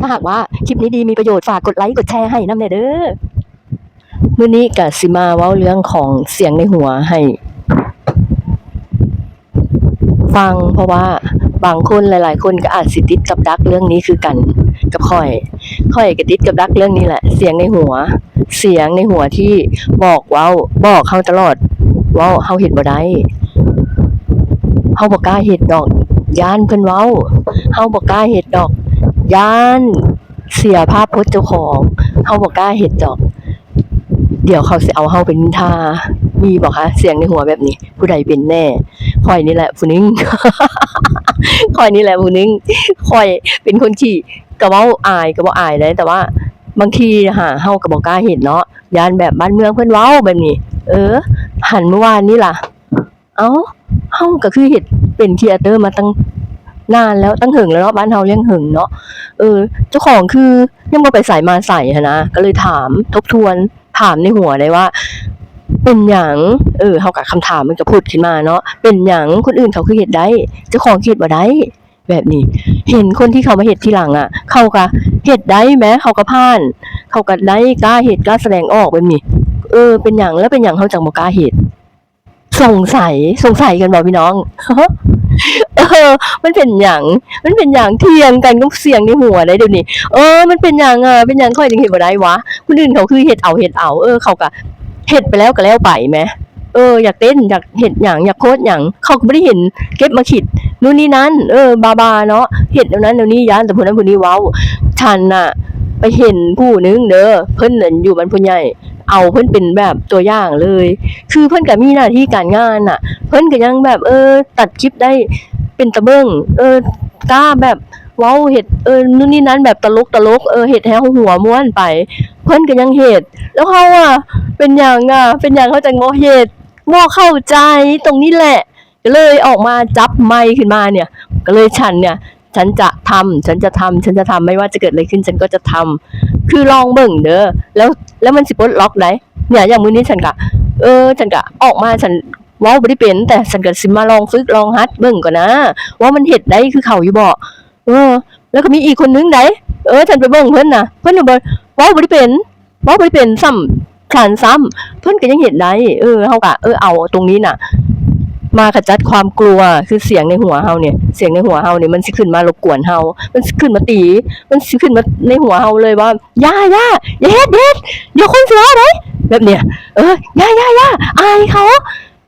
ถ้าหากว่าคลิปนี้ดีมีประโยชน์ฝากกดไลค์กดแชร์ให้น้ำเด้อมื้อนี้กะสิมาเว้าเรื่องของเสียงในหัวให้ ฟังเพราะว่าบางคนหลาย ๆ คนก็อาจสิติดกับดักเรื่องนี้คือกันกับข่อยข่อยก็ติดกับดักเรื่องนี้แหละ เสียงในหัว เสียงในหัวที่บอกเว้าบอกเฮาตลอดว้าเฮาเฮ็ดบ่ได้เฮาบ่กล้าเฮ็ดดอก ย่านเพิ่นเว้าเฮาบ่กล้าเฮ็ดดอก ย่านเสียภาพพจน์เจ้าของเฮาบ่กล้าเฮ็ดดอก เดี๋ยวเขาสิเอาเฮาเป็นนิทา มีบ่คะเสียงในหัวแบบนี้ ผู้ใดเป็นแน่ข่อยนี่แหละผู้หนึงข่อยนี่แหละผู้หนึงข่อยเป็นคนที่ก็เว้าอายก็บ่อายได้แต่ว่าบางทีหาเฮาก็บ่กล้าเห็นเนาะยานแบบบ้านเมืองเพิ่นเว้าแบบนี้ เออ หันเมื่อวานนี่ล่ะ เอ้าเฮาก็คือเฮ็ดเป็นครีเอเตอร์มาตั้ง นานแล้วตั้งหึงแล้วเนาะบ้านเฮาเลี้ยงหึงเนาะเออ เจ้าของคือยังบ่ไปใส่มาใส่นะก็เลยถามทบทวนถามในหัวได้ว่า เป็นหยังเออเฮากับคำถามมันก็พูดขึ้นมาเนาะเป็นหยังคนอื่นเขาคือเฮ็ดได้ เจ้าของเฮ็ดบ่ได้แบบนี้ เห็นคนที่เขามาเฮ็ดทีหลังอะ เขาก็เฮ็ดได้แม้เขาก็ผ่าน เขาก็ได้กล้าเฮ็ดกล้าแสดงออกแบบนี้ เออ เป็นหยังแล้วเป็นหยังเขาจังบ่กล้าเฮ็ดสงสัยสงสัยกันบ่พี่น้อง เออ มันเป็นหยังมันเป็นหยังเถียงกันกับเสียงในหัวได้เดี๋ยวนี้เออ มันเป็นหยังอะเป็นหยังค่อยจึงเฮ็ดบ่ได้วะคนอื่นเขาคือเฮ็ดเอาเฮ็ดเอา เออ เขาก็เฮ็ดไปแล้วก็แล้วไปแหมเอออยากเต้นอยากเฮ็ดหยังอยากโพสต์หยังเขาก็บ่ได้เห็นเก็บมาคิดนู่นนี่นั่นเออบาบาเนาะเห็นเดี๋ยวนั้นเดี๋ยวนี้ย้านแต่ผู้นั้นผู้นี้ว้าวฉันน่ะ ไปเห็นผู้หนึงเด้อเพิ่นนั่นอยู่บ้านผู้ใหญ่ เอาเพิ่อนเป็นแบบตัวอย่างเลย คือเพิ่อนก็มีหน้าที่การงานน่ะ เพิ่อนก็ยังแบบเออ ตัดคลิปได้เป็นตะเบิงเออกล้าแบบว้าเฮ็ดเออนู่นนี่นั่นแบบตลกตลกเออเฮ็ดให้เฮาหัวม่วนไป เพิ่อนก็ยังเฮ็ดแล้วเฮาอะเป็นหยังอะเป็นหยังเขาจังบ่เฮ็ดบ่เข้าใจตรงนี้แหละก็เลยออกมาจับไมค์ขึ้นมาเนี่ย ก็เลยฉันเนี่ย ฉันจะทำฉันจะทำฉันจะทำไม่ว่าจะเกิดอะไรขึ้นฉันก็จะทำคือลองเบิ่งเด้อแล้วแล้วมันสิปลดล็อกได้เนี่ยอย่างมื้อนี้ฉันก็เออ ฉันก็ออกมาฉันว้าบ่ได้เป็น แต่ฉันก็สิมาลองฝึกลองฮัดเบิ่งก่อนนะ ว่ามันเฮ็ดได้คือเขาอยู่บ่เออ แล้วก็มีอีกคนนึงได้เออ ฉันไปเบิ่งเพิ่นน่ะ เพิ่นบ่ว้าบ่ได้เป็นว้าบ่ได้เป็นซ้ำฉันซ้ำเพิ่นก็ยังเฮ็ดได้เออเฮาก็เออเอาตรงนี้น่ะ มาขจัดความกลัวคือเสียงในหัวเฮาเนี่ย เสียงในหัวเฮาเนี่ยมันสิขึ้นมารบกวนเฮามันสิขึ้นมาตี มันสิขึ้นมาในหัวเฮาเลยว่าย่าย่าอย่าเฮ็ดเฮ็ดเดี๋ยวคนสิว่าได้แบบเนี้ยเออย่าย่าย่าอายเขา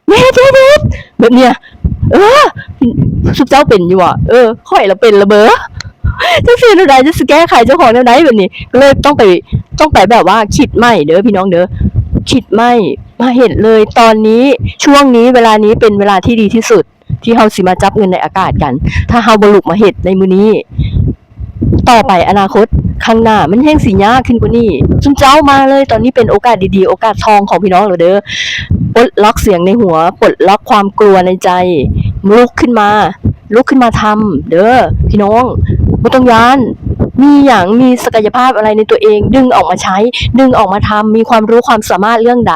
อย่าเฮ็ดเฮ็ดเฮ็ดแบบเนี้ยเออสุบเจ้าเป็นอยู่อะเออค่อยเราเป็นระเบ้อจังซี่แนวใดจะสแก้ไขเจ้าของแนวใดแบบนี้ก็เลยต้องไปต้องไปแบบว่าคิดใหม่เด้อพี่น้องเด้อคิดใหม่ มาเห็นเลยตอนนี้ช่วงนี้เวลานี้เป็นเวลาที่ดีที่สุด ที่เฮาสิมาจับเงินในอากาศกัน ถ้าเฮาบลุกมาเฮ็ดในมือนี้ ต่อไปอนาคตข้างหน้ามันแห้งสิยากขึ้นกว่านี้ซุมเจ้ามาเลย ตอนนี้เป็นโอกาสดีๆ โอกาสทองของพี่น้องเหลยเด้อปลดล็อกเสียงในหัวปลดล็อกความกลัวในใจลุกขึ้นมา ลุกขึ้นมาทำเด้อพี่น้องบ่ต้องยาน มีอย่างมีศักยภาพอะไรในตัวเอง ดึงออกมาใช้ ดึงออกมาทำมีความรู้ความสามารถเรื่องใด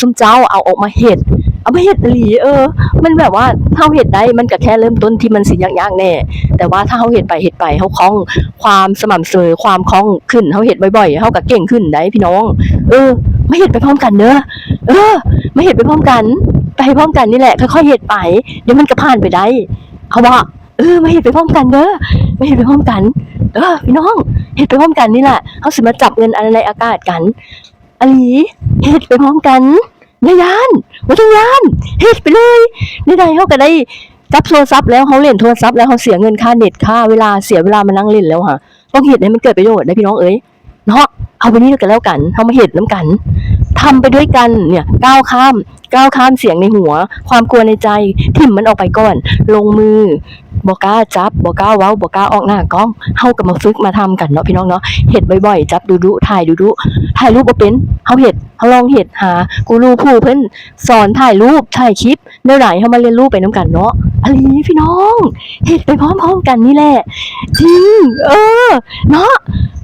ซุมเจ้าเอาออกมาเฮ็ดเอามาเฮ็ดหลีเออ มันแบบว่าถ้าเฮาเฮ็ดได้มันก็แค่เริ่มต้นที่มันสิยากๆแน่แต่ว่าถ้าเฮาเฮ็ดไปเฮ็ดไปเฮาคล่องความสม่ำเสมอความคล่องขึ้นเฮาเฮ็ดบ่อยๆเฮาก็เก่งขึ้นได้พี่น้อง เออไมาเฮ็ดไปพร้อมกันเด้อเออ ไมาเฮ็ดไปพร้อมกัน ไปพร้อมกันนี่แหละค่อยๆเฮ็ดไปเดี๋ยวมันก็ผ่านไปได้เอาว่าเออไมาเฮ็ดไปพร้อมกันเด้อมาเฮ็ดไปพร้อมกัน เออพี่น้องเฮ็ดไปพร้อมกันนี่แหละเฮาสิมาจับเงินอะไรในอากาศกันอะลีเฮ็ดไปพร้อมกันอย่ายานบ่ต้องย้านเฮ็ดไปเลยนี่ได้เฮาก็ได้จับโทรศัพท์แล้วเขาเล่นโทรศัพท์แล้วเขาเสียเงินค่าเน็ตค่าเวลาเสียเวลามานั่งเล่นแล้วค่ะต้องเห็ดให้มันเกิดประโยชน์นะพี่น้องเอ้ยเนาะเอาไปนี่กันแล้วกันเอามาเห็ดน้ำกัน ทำไปด้วยกันเนี่ยก้าวข้ามก้าวข้ามเสียงในหัว ความกลัวในใจทิ่มมันออกไปก่อน ลงมือบอกกล้าจับบอกกล้าเว้าบอกกล้าออกหน้ากล้องเฮากับมาฝึกมาทำกันเนาะพี่น้องเนาะเห็ดบ่อยๆ จับดูดุถ่ายดูดุถ่ายรูปบ่เป็นเฮาเห็ดเฮาลองเห็ดหากูรูผู้เพิ่นสอนถ่ายรูปถ่ายคลิปแนวไหนเฮามาเรียนรู้ไปน้ำกันเนาะอันนี้พี่น้อง เห็ดไปพร้อมๆกันนี่แหละจริงเออ เนาะ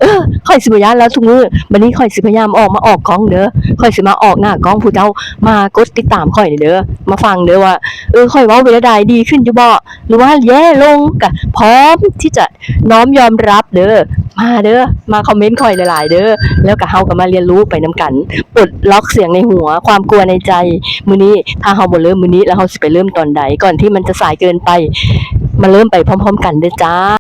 เออข่อยสิบยานแล้วทุกมือบันนี้ข่อยสิพยายามออกมาออกกล้องเด้อข่อยสิมาออกหน้ากล้องผู้เจ้ามากดติดตามข่อยเด้อมาฟังเด้อว่าเออข่อยว้าไปแล้วใดดีขึ้นอยู่บ่หรือว่าแย่ลงกะพร้อมที่จะน้อมยอมรับเด้อมาเด้อมาคอมเมนต์ข่อยหลายๆ เด้อแล้วก็เฮาก็มาเรียนรู้ไปนํกันปลดล็อกเสียงในหัว ความกลัวในใจมื้อนี้ถ้าเฮาบ่เริ่มมื้อนี้แล้วเฮาสิไปเริ่มตอนใดก่อนที่มันจะสายเกินไปมาเริ่มไปพร้อม ๆ กันเด้อจ้า